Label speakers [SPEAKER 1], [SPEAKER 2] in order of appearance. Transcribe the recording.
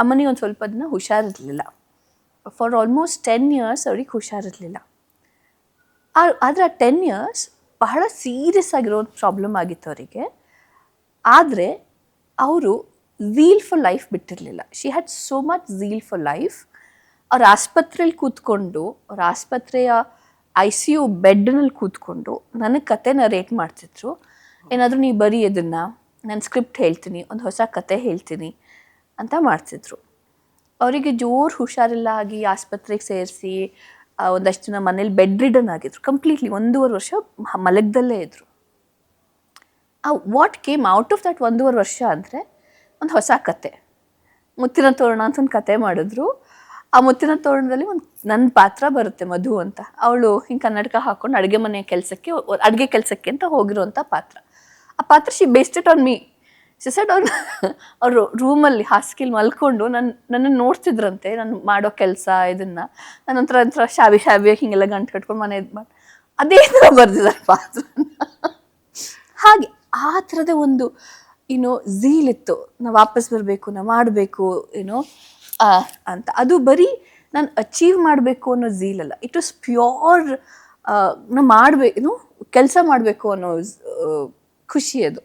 [SPEAKER 1] ಅಮ್ಮನಿಗೆ ಒಂದು ಸ್ವಲ್ಪ ದಿನ ಹುಷಾರಿರಲಿಲ್ಲ. ಫಾರ್ ಆಲ್ಮೋಸ್ಟ್ ಟೆನ್ ಇಯರ್ಸ್ ಅವ್ರಿಗೆ ಹುಷಾರಿರಲಿಲ್ಲ. ಆದರೆ ಆ ಟೆನ್ ಇಯರ್ಸ್ ಬಹಳ ಸೀರಿಯಸ್ ಆಗಿರೋ ಪ್ರಾಬ್ಲಮ್ ಆಗಿತ್ತು ಅವರಿಗೆ. ಆದರೆ ಅವರು zeal for life ಬಿಟ್ಟಿರಲಿಲ್ಲ. She had so much zeal for life ಅವ್ರ ಆಸ್ಪತ್ರೆಯಲ್ಲಿ ಕೂತ್ಕೊಂಡು, ಅವ್ರ ಆಸ್ಪತ್ರೆಯ ಐ ಸಿ ಯು ಬೆಡ್ನಲ್ಲಿ ಕೂತ್ಕೊಂಡು ನನಗೆ ಕತೆನ ರೇಟ್ ಮಾಡ್ತಿದ್ರು. ಏನಾದರೂ ನೀವು ಬರೀ ಇದನ್ನು, ನಾನು ಸ್ಕ್ರಿಪ್ಟ್ ಹೇಳ್ತೀನಿ, ಒಂದು ಹೊಸ ಕತೆ ಹೇಳ್ತೀನಿ ಅಂತ ಮಾಡ್ತಿದ್ರು ಅವರಿಗೆ ಜೋರು ಹುಷಾರಿಲ್ಲ ಆಗಿ ಆಸ್ಪತ್ರೆಗೆ ಸೇರಿಸಿ ಒಂದಷ್ಟು ಜನ ಮನೇಲಿ ಬೆಡ್ ರಿಡನ್ ಆಗಿದ್ರು. ಕಂಪ್ಲೀಟ್ಲಿ ಒಂದೂವರೆ ವರ್ಷ ಮಲಗದಲ್ಲೇ ಇದ್ರು. ಆ what came out of that ಒಂದೂವರೆ ವರ್ಷ ಅಂದರೆ ಒಂದು ಹೊಸ ಕತೆ. ಮುತ್ತಿನ ತೋರಣ ಅಂತ ಒಂದು ಕತೆ ಮಾಡಿದ್ರು. ಆ ಮುತ್ತಿನ ತೋರಣದಲ್ಲಿ ಒಂದು ನನ್ನ ಪಾತ್ರ ಬರುತ್ತೆ ಮಧು ಅಂತ. ಅವಳು ಹಿಂಗೆ ಕನ್ನಡಕ ಹಾಕೊಂಡು ಅಡುಗೆ ಮನೆ ಕೆಲಸಕ್ಕೆ, ಅಡುಗೆ ಕೆಲಸಕ್ಕೆ ಅಂತ ಹೋಗಿರುವಂಥ ಪಾತ್ರ. ಆ ಪಾತ್ರ she based it on me she said ಅವ್ರು ಅವರು ರೂಮಲ್ಲಿ ಹಾಸಿಗೆಲಿ ಮಲ್ಕೊಂಡು ನನ್ನ ನನ್ನನ್ನು ನೋಡ್ತಿದ್ರಂತೆ, ನಾನು ಮಾಡೋ ಕೆಲಸ ಇದನ್ನ. ನನ್ನ ಒಂಥರ ಒಂಥರ ಶಾವಿ ಶಾವಿಯಾಗಿ ಹಿಂಗೆಲ್ಲ ಗಂಟು ಕಟ್ಕೊಂಡು ಮನೆ ಇದು ಮಾಡಿ ಅದೇ ಥರ ಬರ್ದಿದ್ದಾರೆ ಪಾತ್ರ ಹಾಗೆ ಆ ಥರದ ಒಂದು ಏನು ಇತ್ತು. ನಾ ವಾಪಸ್ ಬರಬೇಕು ನಾವು ಮಾಡಬೇಕು ಏನೋ ಅಂತ. ಅದು ಬರೀ ನಾನು ಅಚೀವ್ ಮಾಡಬೇಕು ಅನ್ನೋ ಝೀಲ್ ಅಲ್ಲ. ಇಟ್ ವಾಸ್ ಪ್ಯೂರ್ ನಾ ಮಾಡಬೇಕು ಏನು ಕೆಲಸ ಮಾಡಬೇಕು ಅನ್ನೋ ಖುಷಿ ಅದು.